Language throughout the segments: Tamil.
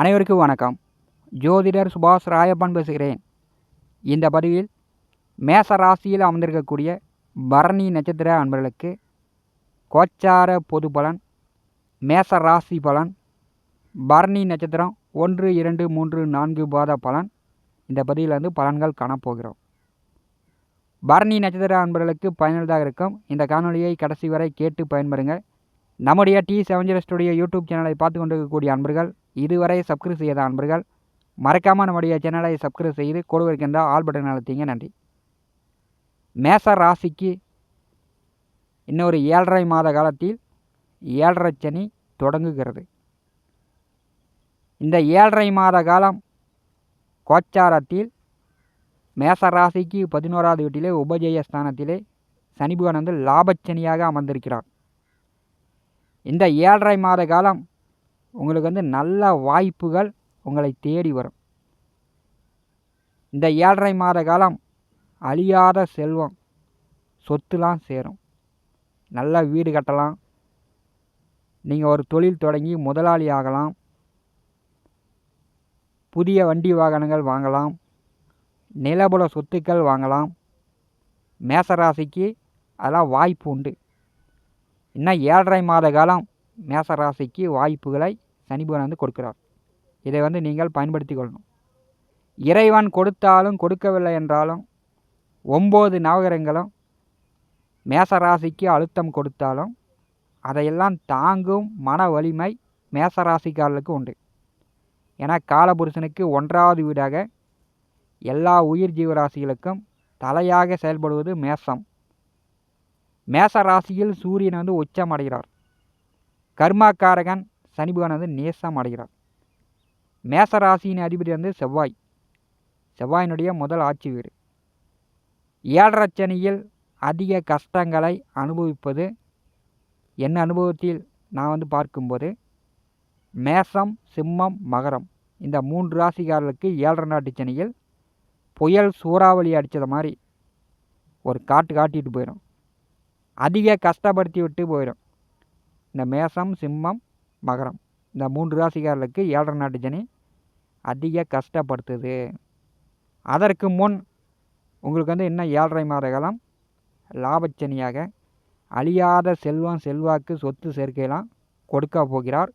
அனைவருக்கும் வணக்கம். ஜோதிடர் சுபாஷ் ராயப்பன் பேசுகிறேன். இந்த பதிவில் மேச ராசியில் அமர்ந்திருக்கக்கூடிய பரணி நட்சத்திர அன்பர்களுக்கு கோச்சார பொது பலன் மேச ராசி பலன் பரணி நட்சத்திரம் ஒன்று இரண்டு மூன்று நான்கு பாத பலன். இந்த பதிவில் வந்து பலன்கள் காணப்போகிறோம். பரணி நட்சத்திர அன்பர்களுக்கு பயனுள்ளதாக இருக்கும். இந்த காணொலியை கடைசி வரை கேட்டு பயன்பெறுங்கள். நம்முடைய டி செவன் ஸ்டுடியோ யூடியூப் சேனலை பார்த்து கொண்டிருக்கக்கூடிய அன்பர்கள் இதுவரை சப்ஸ்கிரைப் செய்யாத அன்பர்கள் மறக்காமல் நம்முடைய சேனலை சப்ஸ்கிரைப் செய்து கொடுவிருக்கின்ற ஆல் பட்டன் அழுத்திங்க. நன்றி. மேச ராசிக்கு இன்னொரு ஏழரை மாத காலத்தில் ஏழரை சனி தொடங்குகிறது. இந்த ஏழரை மாத காலம் கோச்சாரத்தில் மேச ராசிக்கு பதினோராவது வீட்டிலே உபஜய ஸ்தானத்திலே சனிபுகன் வந்து லாபச்சனியாக அமர்ந்திருக்கிறார். இந்த ஏழரை மாத காலம் உங்களுக்கு வந்து நல்ல வாய்ப்புகள் உங்களை தேடி வரும். இந்த ஏழரை மாத காலம் அழியாத செல்வம் சொத்துலாம் சேரும். நல்ல வீடு கட்டலாம். நீங்கள் ஒரு தொழில் தொடங்கி முதலாளி ஆகலாம். புதிய வண்டி வாகனங்கள் வாங்கலாம். நிலபுல சொத்துக்கள் வாங்கலாம். மேசராசிக்கு அதெல்லாம் வாய்ப்பு உண்டு. இன்னும் ஏழரை மாத காலம் மேசராசிக்கு வாய்ப்புகளை சனிபகவான் வந்து கொடுக்கிறார். இதை வந்து நீங்கள் பயன்படுத்தி கொள்ளணும். இறைவன் கொடுத்தாலும் கொடுக்கவில்லை என்றாலும் ஒம்பது நவகிரகங்களும் மேசராசிக்கு அழுத்தம் கொடுத்தாலும் அதையெல்லாம் தாங்கும் மன வலிமை மேசராசிக்காரர்களுக்கு உண்டு. ஏன்னா காலபுருஷனுக்கு ஒன்றாவது வீடாக எல்லா உயிர் ஜீவராசிகளுக்கும் தலையாக செயல்படுவது மேசம். மேச ராசியில் சூரியன் வந்து உச்சம் அடைகிறார். கர்மாக்காரகன் சனிபகவான் வந்து நேசம் அடைகிறார். மேச ராசியின் அதிபதி வந்து செவ்வாய். செவ்வாயினுடைய முதல் ஆட்சி வீடு. ஏழரை சனியில் அதிக கஷ்டங்களை அனுபவிப்பது என் அனுபவத்தில் நான் வந்து பார்க்கும்போது மேசம் சிம்மம் மகரம் இந்த மூன்று ராசிக்காரர்களுக்கு ஏழரை நாட்டு சனியில் புயல் சூறாவளி அடித்தது மாதிரி ஒரு காட்டு காட்டிட்டு போயிடும். அதிக கஷ்டப்படுத்தி விட்டு போயிடும். இந்த மேசம் சிம்மம் மகரம். இந்த மூன்று ராசிக்காரர்களுக்கு ஏழரை நாட்டு சனி அதிக கஷ்டப்படுத்துது. அதற்கு முன் உங்களுக்கு வந்து இன்னும் ஏழரை மாத காலம் லாபச்சனியாக அழியாத செல்வம் செல்வாக்கு சொத்து சேர்க்கையெல்லாம் கொடுக்க போகிறார்.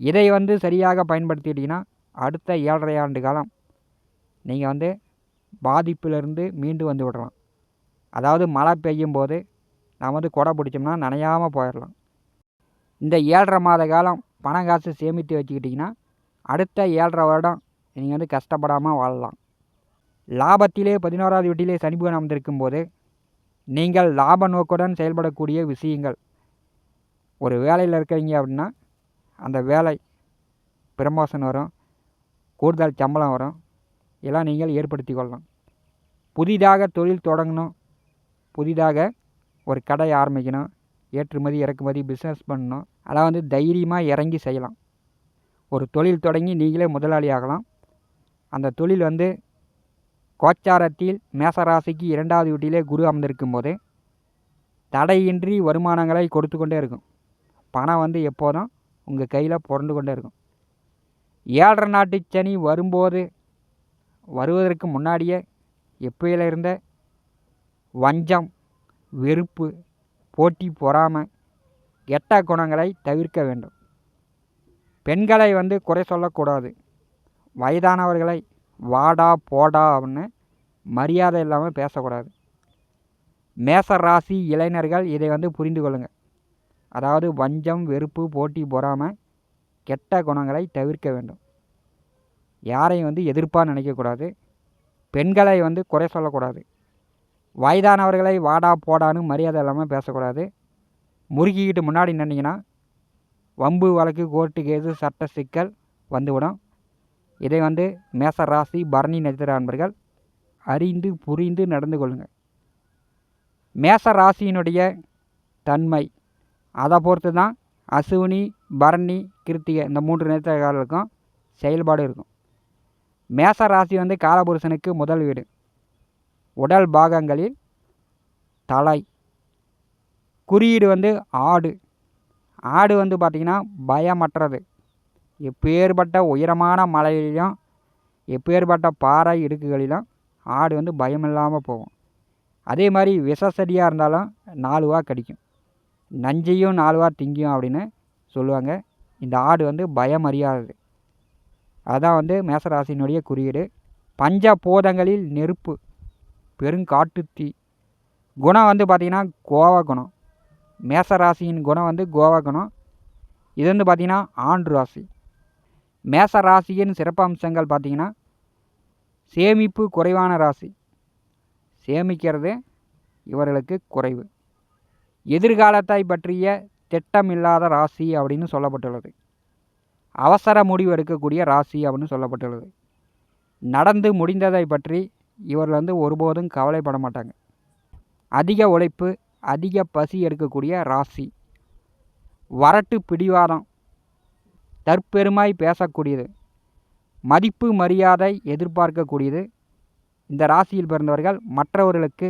இதை வந்து சரியாக பயன்படுத்திட்டீங்கன்னா அடுத்த ஏழரை ஆண்டு காலம் நீங்கள் வந்து பாதிப்பிலிருந்து மீண்டு வந்து விடலாம். அதாவது மழை பெய்யும் போது நாம் வந்து கொடை பிடிச்சோம்னா நனையாமல் போயிடலாம். இந்த ஏழரை மாத காலம் பணம் காசு சேமித்து வச்சுக்கிட்டிங்கன்னா அடுத்த ஏழரை வருடம் நீங்கள் வந்து கஷ்டப்படாமல் வாழலாம். லாபத்திலே பதினோராவது வீட்டிலே சனிபகன் அமர்ந்திருக்கும் போது நீங்கள் லாப நோக்குடன் செயல்படக்கூடிய விஷயங்கள். ஒரு வேலையில் இருக்கிறீங்க அப்படின்னா அந்த வேலை ப்ரமோஷன் வரும் கூடுதல் சம்பளம் வரும் இதெல்லாம் நீங்கள் ஏற்படுத்தி கொள்ளலாம். புதிதாக தொழில் தொடங்கணும். புதிதாக ஒரு கடை ஆரம்பிக்கணும். ஏற்றுமதி இறக்குமதி பிஸ்னஸ் பண்ணணும். அதெல்லாம் வந்து தைரியமாக இறங்கி செய்யலாம். ஒரு தொழில் தொடங்கி நீங்களே முதலாளி ஆகலாம். அந்த தொழில் வந்து கோச்சாரத்தில் மேசராசிக்கு இரண்டாவது வீட்டிலே குரு அமர்ந்திருக்கும் போது தடையின்றி வருமானங்களை கொடுத்து கொண்டே இருக்கும். பணம் வந்து எப்போதும் உங்கள் கையில் புரண்டு கொண்டே இருக்கும். ஏழரை நாட்டு சனி வரும்போது வருவதற்கு முன்னாடியே எப்பயில இருந்த வஞ்சம் வெறுப்பு போட்டி பொறாமை கெட்ட குணங்களை தவிர்க்க வேண்டும். பெண்களை வந்து குறை சொல்லக்கூடாது. வயதானவர்களை வாடா போடா அப்படின்னு மரியாதை இல்லாமல் பேசக்கூடாது. மேச ராசி இளைஞர்கள் இதை வந்து புரிந்து கொள்ளுங்கள் அதாவது வஞ்சம் வெறுப்பு போட்டி பொறாமல் கெட்ட குணங்களை தவிர்க்க வேண்டும். யாரையும் வந்து எதிர்ப்பாக நினைக்கக்கூடாது. பெண்களை வந்து குறை சொல்லக்கூடாது. வயதானவர்களை வாடா போடான்னு மரியாதை இல்லாமல் பேசக்கூடாது. முறுக்கிக்கிட்டு முன்னாடி நின்னீங்கன்னா வம்பு வழக்கு கோர்ட்டு கேது சட்ட சிக்கல் வந்துவிடும். இதை வந்து மேச ராசி பரணி நட்சத்திர அன்பர்கள் அறிந்து புரிந்து நடந்து கொள்ளுங்கள். மேச ராசியினுடைய தன்மை அதை பொறுத்து தான் அசுவினி பரணி கிருத்திகை இந்த மூன்று நட்சத்திரக்காரர்களுக்கும் செயல்பாடு இருக்கும். மேச ராசி வந்து காலபுருஷனுக்கு முதல் வீடு. உடல் பாகங்களில் தலை. குறியீடு வந்து ஆடு. ஆடு வந்து பார்த்திங்கன்னா பயமற்றது. எப்பேற்பட்ட உயரமான மலையிலும் எப்பேற்பட்ட பாறை இடுக்குகளிலும் ஆடு வந்து பயமில்லாமல் போகும். அதே மாதிரி விஷச்செடியாக இருந்தாலும் நாலுவா கடிக்கும். நஞ்சையும் நாலுவா திங்கும் அப்படின்னு சொல்லுவாங்க. இந்த ஆடு வந்து பயம் அறியாதது அதான் வந்து மேசராசினுடைய குறியீடு. பஞ்ச போதங்களில் நெருப்பு. பெருங்காட்டுத்தீ. குணம் வந்து பார்த்திங்கன்னா கோவா குணம். மேச ராசியின் குணம் வந்து கோவா குணம். இது வந்து பார்த்திங்கன்னா ஆண் ராசி. மேச ராசியின் சிறப்பம்சங்கள் பார்த்திங்கன்னா சேமிப்பு குறைவான ராசி. சேமிக்கிறது இவர்களுக்கு குறைவு. எதிர்காலத்தை பற்றிய திட்டமில்லாத ராசி அப்படின்னு சொல்லப்பட்டுள்ளது. அவசர முடிவு எடுக்கக்கூடிய ராசி அப்படின்னு சொல்லப்பட்டுள்ளது. நடந்து முடிந்ததை பற்றி இவர்கள் வந்து ஒருபோதும் கவலைப்பட மாட்டாங்க. அதிக உழைப்பு அதிக பசி எடுக்கக்கூடிய ராசி. வரட்டு பிடிவாதம் தற்பெருமாய் பேசக்கூடியது மதிப்பு மரியாதை எதிர்பார்க்கக்கூடியது. இந்த ராசியில் பிறந்தவர்கள் மற்றவர்களுக்கு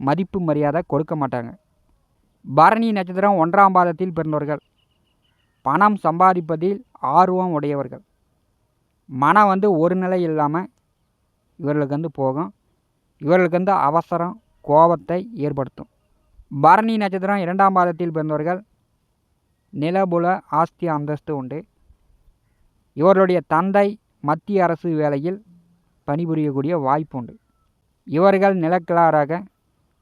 மதிப்பு மரியாதை கொடுக்க மாட்டாங்க. பரணி நட்சத்திரம் ஒன்றாம் பாதத்தில் பிறந்தவர்கள். பணம் சம்பாதிப்பதில் ஆர்வம் உடையவர்கள். மனம் வந்து ஒரு நிலை இல்லாமல் இவர்களுக்கு வந்து போகும். இவர்களுக்கு வந்து அவசரம் கோபத்தை ஏற்படுத்தும். பரணி நட்சத்திரம் இரண்டாம் பாதத்தில் பிறந்தவர்கள் நிலபுல ஆஸ்தி அந்தஸ்து உண்டு. இவர்களுடைய தந்தை மத்திய அரசு வேலையில் பணிபுரியக்கூடிய வாய்ப்பு உண்டு. இவர்கள் நிலக்கிழாராக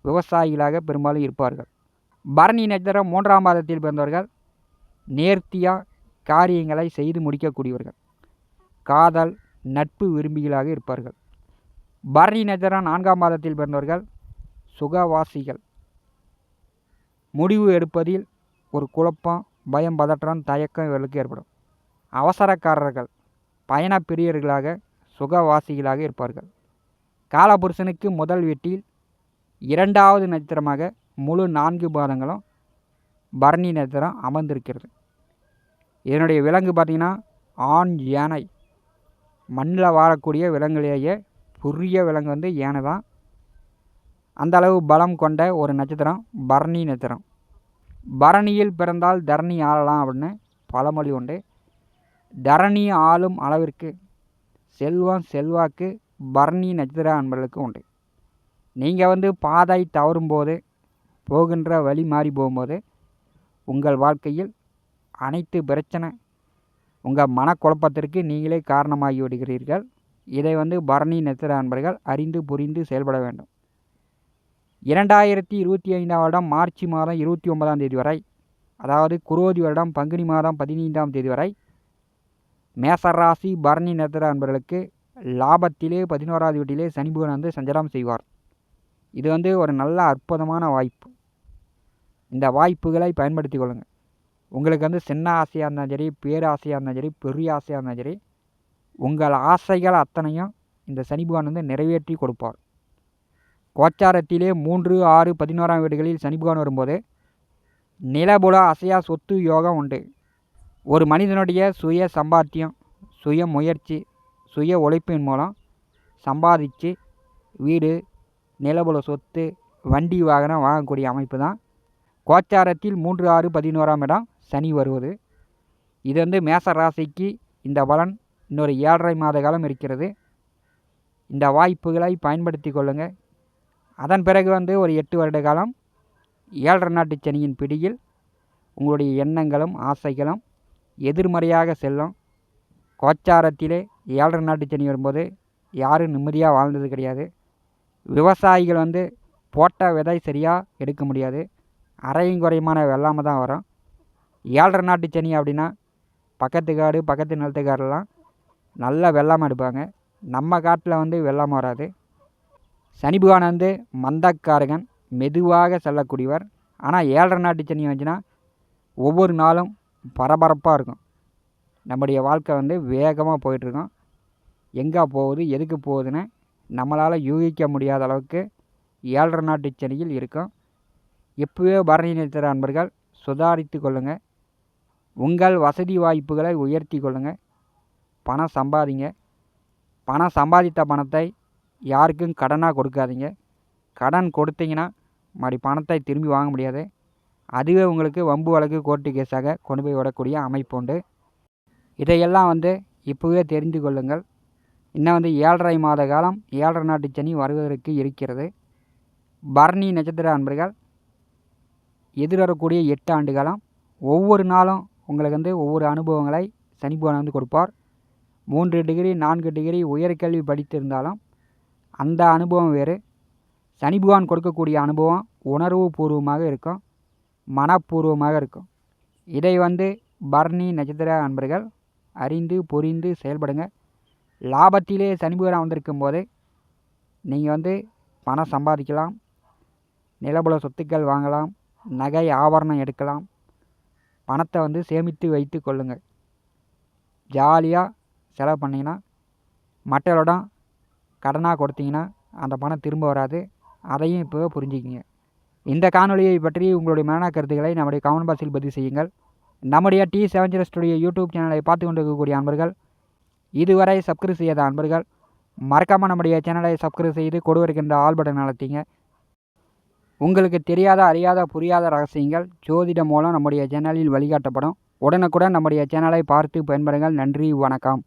விவசாயிகளாக பெரும்பாலும் இருப்பார்கள். பரணி நட்சத்திரம் மூன்றாம் பாதத்தில் பிறந்தவர்கள் நேர்த்தியாக காரியங்களை செய்து முடிக்கக்கூடியவர்கள். காதல் நட்பு விரும்பிகளாக இருப்பார்கள். பரணி நட்சத்திரம் நான்காம் மாதத்தில் பிறந்தவர்கள் சுகவாசிகள். முடிவு எடுப்பதில் ஒரு குழப்பம் பயம் பதற்றம் தயக்கம் இவர்களுக்கு ஏற்படும். அவசரக்காரர்கள் பயண பிரியர்களாக சுகவாசிகளாக இருப்பார்கள். காலபுருஷனுக்கு முதல் வீட்டில் இரண்டாவது நட்சத்திரமாக முழு நான்கு பாதங்களும் பரணி நட்சத்திரம் அமர்ந்திருக்கிறது. இதனுடைய விலங்கு பார்த்திங்கன்னா ஆண் யானை. மண்ணில் வாழக்கூடிய விலங்குலேயே புரிய விலங்கு வந்து யானை தான். அந்த அளவு பலம் கொண்ட ஒரு நட்சத்திரம் பரணி நட்சத்திரம். பரணியில் பிறந்தால் தரணி ஆளலாம் அப்படின்னு பழமொழி உண்டு. தரணி ஆளும் அளவிற்கு செல்வம் செல்வாக்கு பரணி நட்சத்திர அன்பர்களுக்கு உண்டு. நீங்கள் வந்து பாதை தவறும்போது போகின்ற வழி மாறி போகும்போது உங்கள் வாழ்க்கையில் அனைத்து பிரச்சனை உங்கள் மனக்குழப்பத்திற்கு நீங்களே காரணமாகி விடுகிறீர்கள். இதை வந்து பரணி நட்சத்திர அன்பர்கள் அறிந்து புரிந்து செயல்பட வேண்டும். இரண்டாயிரத்தி இருபத்தி ஐந்தாம் வருடம் மார்ச் மாதம் இருபத்தி ஒன்பதாம் தேதி வரை அதாவது குரோதி வருடம் பங்குனி மாதம் பதினைந்தாம் தேதி வரை மேசராசி பரணி நட்சத்திர அன்பர்களுக்கு லாபத்திலே பதினோராவது வீட்டிலே சனிபுகன் வந்து சஞ்சாரம் செய்வார். இது வந்து ஒரு நல்ல அற்புதமான வாய்ப்பு. இந்த வாய்ப்புகளை பயன்படுத்தி கொள்ளுங்கள். உங்களுக்கு வந்து சின்ன ஆசையாக இருந்தாலும் சரி பேராசையாக இருந்தாலும் சரி பெரிய ஆசையாக இருந்தாலும் சரி உங்கள் ஆசைகள் அத்தனையும் இந்த சனி பகவான் வந்து நிறைவேற்றி கொடுப்பார். கோச்சாரத்திலே மூன்று ஆறு பதினோராம் வீடுகளில் சனி பகவான் வரும்போது நிலபுல அசையா சொத்து யோகம் உண்டு. ஒரு மனிதனுடைய சுய சம்பாத்தியம் சுய முயற்சி சுய உழைப்பின் மூலம் சம்பாதிச்சு வீடு நிலபுல சொத்து வண்டி வாகனம் வாங்கக்கூடிய அமைப்பு தான். கோச்சாரத்தில் மூன்று ஆறு பதினோராம் இடம் சனி வருவது. இது வந்து மேச ராசிக்கு இந்த பலன் இன்னொரு ஏழரை மாத காலம் இருக்கிறது. இந்த வாய்ப்புகளை பயன்படுத்தி கொள்ளுங்கள் அதன் பிறகு வந்து ஒரு எட்டு வருட காலம் ஏழரை நாட்டு சனியின் பிடியில் உங்களுடைய எண்ணங்களும் ஆசைகளும் எதிர்மறையாக செல்லும். கோச்சாரத்திலே ஏழரை நாட்டு சனி வரும்போது யாரும் நிம்மதியாக வாழ்ந்தது கிடையாது. விவசாயிகள் வந்து போட்ட விதை சரியாக எடுக்க முடியாது. அரையும் குறையுமான வெள்ளாமல் தான் வரும். ஏழரை நாட்டு சனி அப்படின்னா பக்கத்து காடு பக்கத்து நிலத்துக்காரெல்லாம் நல்லா வெள்ளாமல் எடுப்பாங்க. நம்ம காட்டில் வந்து வெள்ளாமல் வராது. சனி பகவான் வந்து மந்தக்காரகன் மெதுவாக செல்லக்கூடியவர். ஆனால் ஏழரை நாட்டு சனி வந்துச்சுன்னா ஒவ்வொரு நாளும் பரபரப்பாக இருக்கும். நம்முடைய வாழ்க்கை வந்து வேகமாக போயிட்டுருக்கோம் எங்கே போகுது எதுக்கு போகுதுன்னு நம்மளால் யூகிக்க முடியாத அளவுக்கு ஏழரை நாட்டு சனியில் இருக்கும். எப்பவே பரணி நட்சத்திர அன்பர்கள் சுதாரித்து கொள்ளுங்கள் உங்கள் வசதி வாய்ப்புகளை உயர்த்தி கொள்ளுங்கள் பணம் சம்பாதிங்க. பணம் சம்பாதித்த பணத்தை யாருக்கும் கடனாக கொடுக்காதீங்க. கடன் கொடுத்தீங்கன்னா மறுபடி பணத்தை திரும்பி வாங்க முடியாது. அதுவே உங்களுக்கு வம்பு வழக்கு கோர்ட்டு கேஸாக கொண்டு போய் விடக்கூடிய அமைப்பு உண்டு. இதையெல்லாம் வந்து இப்போவே தெரிந்து கொள்ளுங்கள். இன்னும் வந்து ஏழரை மாத காலம் ஏழரை நாட்டு சனி வருவதற்கு இருக்கிறது. பரணி நட்சத்திர அன்பர்கள் எதிர்வரக்கூடிய எட்டு ஆண்டு காலம் ஒவ்வொரு நாளும் உங்களுக்கு வந்து ஒவ்வொரு அனுபவங்களை சனி பகவான் வந்து கொடுப்பார். மூன்று டிகிரி நான்கு டிகிரி உயர்கல்வி படித்திருந்தாலும் அந்த அனுபவம் வேறு. சனி பகவான் கொடுக்கக்கூடிய அனுபவம் உணர்வு பூர்வமாக இருக்கும் மனப்பூர்வமாக இருக்கும். இதை வந்து பரணி நட்சத்திர அன்பர்கள் அறிந்து புரிந்து செயல்படுங்க. லாபத்திலே சனி பகவான் வந்திருக்கும் போது நீங்கள் வந்து பணம் சம்பாதிக்கலாம் நிலபுல சொத்துக்கள் வாங்கலாம் நகை ஆபரணம் எடுக்கலாம் பணத்தை வந்து சேமித்து வைத்து கொள்ளுங்கள் ஜாலியாக செலவு பண்ணிங்கன்னா மற்றவரிடம் கடனாக கொடுத்தீங்கன்னா அந்த பணம் திரும்ப வராது. அதையும் இப்போ புரிஞ்சுக்கிங்க. இந்த காணொலியை பற்றி உங்களுடைய மேனா கருத்துக்களை நம்முடைய கமெண்ட் பாக்ஸில் பதிவு செய்யுங்கள். நம்முடைய T seven zero studio YouTube சேனலை பார்த்து கொண்டிருக்கக்கூடிய அன்பர்கள் இதுவரை சப்ஸ்கிரைப் செய்யாத அன்பர்கள் மறக்காமல் நம்முடைய சேனலை சப்ஸ்கிரைப் செய்து கொடுவருக்கின்ற ஆல் பட்டன் அழுத்திங்க. உங்களுக்கு தெரியாத அறியாத புரியாத ரகசியங்கள் ஜோதிடம் மூலம் நம்முடைய சேனலில் வழிகாட்டப்படும். உடனுக்குடன் நம்முடைய சேனலை பார்த்து பயன்பெறுங்கள். நன்றி வணக்கம்.